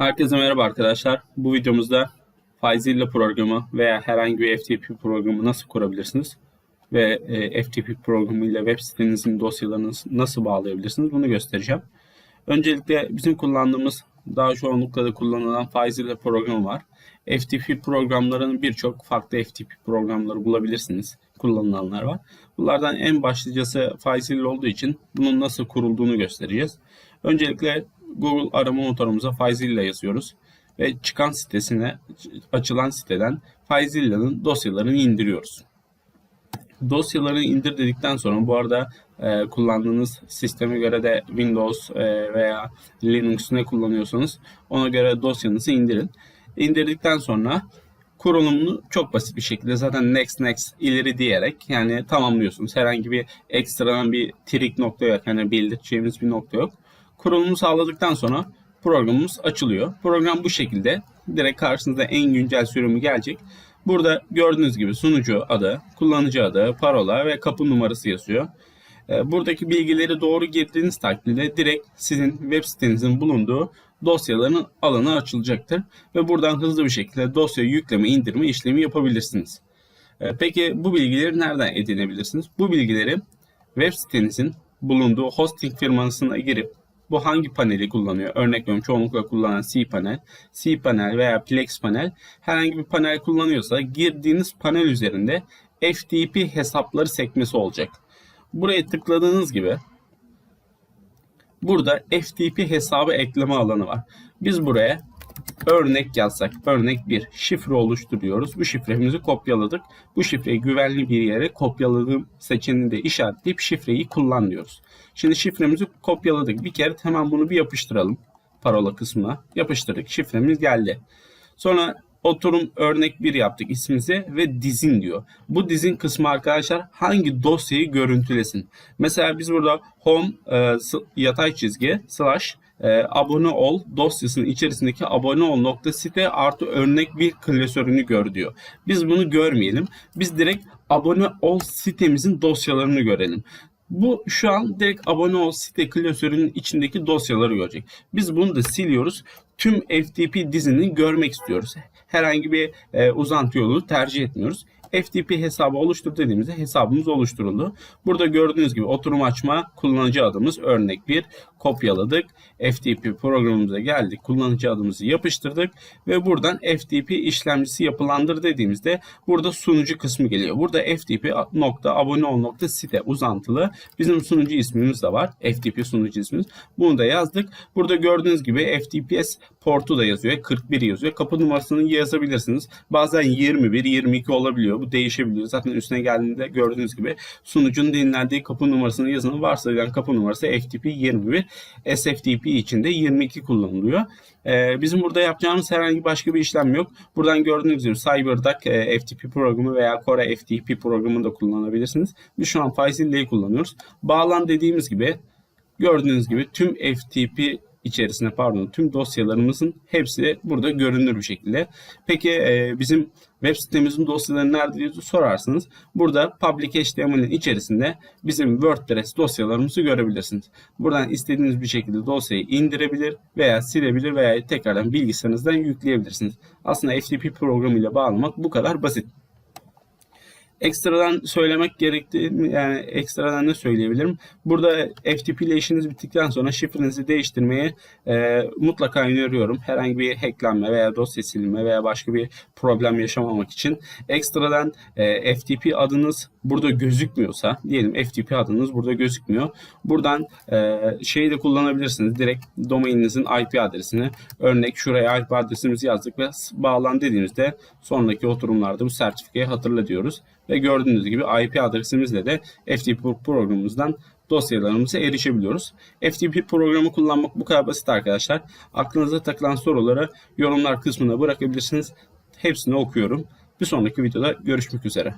Herkese merhaba arkadaşlar. Bu videomuzda FileZilla programı veya herhangi bir FTP programı nasıl kurabilirsiniz ve e, FTP programı ile web sitenizin dosyalarını nasıl bağlayabilirsiniz bunu göstereceğim. Öncelikle bizim kullandığımız daha çoğunlukla da kullanılan FileZilla programı var. FTP programlarının birçok farklı FTP programları bulabilirsiniz. Kullanılanlar var. Bunlardan en başlıcası FileZilla olduğu için bunun nasıl kurulduğunu göstereceğiz. Öncelikle Google arama motorumuza FileZilla yazıyoruz ve çıkan sitesine açılan siteden FileZilla'nın dosyalarını indiriyoruz. Dosyaları indir dedikten sonra bu arada e, kullandığınız sisteme göre de Windows e, veya Linux ne kullanıyorsanız ona göre dosyanızı indirin. İndirdikten sonra kurulumunu çok basit bir şekilde zaten next next ileri diyerek yani tamamlıyorsunuz. Herhangi bir ekstradan bir trik nokta yok. Yani belirteceğimiz bir nokta yok. Kurulumu sağladıktan sonra programımız açılıyor. Program bu şekilde direkt karşınıza en güncel sürümü gelecek. Burada gördüğünüz gibi sunucu adı, kullanıcı adı, parola ve kapı numarası yazıyor. Ee, buradaki bilgileri doğru girdiğiniz takdirde direkt sizin web sitenizin bulunduğu dosyaların alanı açılacaktır. Ve buradan hızlı bir şekilde dosya yükleme, indirme işlemi yapabilirsiniz. Ee, peki bu bilgileri nereden edinebilirsiniz? Bu bilgileri web sitenizin bulunduğu hosting firmasına girip bu hangi paneli kullanıyor? Örnek veriyorum çoğunlukla kullanan cPanel, cPanel veya Plex panel herhangi bir panel kullanıyorsa girdiğiniz panel üzerinde FTP hesapları sekmesi olacak. Buraya tıkladığınız gibi burada FTP hesabı ekleme alanı var. Biz buraya örnek yazsak, örnek bir şifre oluşturuyoruz. Bu şifremizi kopyaladık. Bu şifreyi güvenli bir yere kopyaladığım seçeneğini de işaretleyip şifreyi kullan diyoruz. Şimdi şifremizi kopyaladık. Bir kere hemen bunu bir yapıştıralım. Parola kısmına yapıştırdık. Şifremiz geldi. Sonra oturum örnek bir yaptık ismimizi ve dizin diyor. Bu dizin kısmı arkadaşlar hangi dosyayı görüntülesin. Mesela biz burada home e, yatay çizgi slash e, abone ol dosyasının içerisindeki abone ol nokta site artı örnek bir klasörünü gör diyor. Biz bunu görmeyelim. Biz direkt abone ol sitemizin dosyalarını görelim. Bu şu an direkt abone ol site klasörünün içindeki dosyaları görecek. Biz bunu da siliyoruz. Tüm FTP dizini görmek istiyoruz. Herhangi bir e, uzantı yolu tercih etmiyoruz. FTP hesabı oluştur dediğimizde hesabımız oluşturuldu. Burada gördüğünüz gibi oturum açma kullanıcı adımız örnek bir kopyaladık. FTP programımıza geldik. Kullanıcı adımızı yapıştırdık ve buradan FTP işlemcisi yapılandır dediğimizde burada sunucu kısmı geliyor. Burada FTP nokta abone ol nokta site uzantılı bizim sunucu ismimiz de var. FTP sunucu ismimiz. Bunu da yazdık. Burada gördüğünüz gibi FTPS portu da yazıyor. 41 yazıyor. Kapı numarasını yazabilirsiniz. Bazen 21, 22 olabiliyor. Bu değişebiliyor. Zaten üstüne geldiğinde gördüğünüz gibi sunucunun dinlendiği kapı numarasını yazın. Varsayılan kapı numarası FTP 21. SFTP için de 22 kullanılıyor. Ee, bizim burada yapacağımız herhangi başka bir işlem yok. Buradan gördüğünüz gibi CyberDuck e, FTP programı veya Core FTP programını da kullanabilirsiniz. Biz şu an FileZilla'yı kullanıyoruz. Bağlan dediğimiz gibi gördüğünüz gibi tüm FTP içerisinde pardon tüm dosyalarımızın hepsi burada görünür bir şekilde. Peki e, bizim web sitemizin dosyaları nerede diye sorarsınız. Burada public HTML'in içerisinde bizim WordPress dosyalarımızı görebilirsiniz. Buradan istediğiniz bir şekilde dosyayı indirebilir veya silebilir veya tekrardan bilgisayarınızdan yükleyebilirsiniz. Aslında FTP programıyla bağlamak bu kadar basit ekstradan söylemek gerektiği yani ekstradan ne söyleyebilirim? Burada FTP ile işiniz bittikten sonra şifrenizi değiştirmeyi e, mutlaka öneriyorum. Herhangi bir hacklenme veya dosya silme veya başka bir problem yaşamamak için ekstradan e, FTP adınız burada gözükmüyorsa diyelim FTP adınız burada gözükmüyor. Buradan e, şeyi de kullanabilirsiniz. Direkt domaininizin IP adresini örnek şuraya IP adresimizi yazdık ve bağlan dediğimizde sonraki oturumlarda bu sertifikayı hatırla diyoruz. Ve gördüğünüz gibi IP adresimizle de FTP programımızdan dosyalarımıza erişebiliyoruz. FTP programı kullanmak bu kadar basit arkadaşlar. Aklınıza takılan soruları yorumlar kısmına bırakabilirsiniz. Hepsini okuyorum. Bir sonraki videoda görüşmek üzere.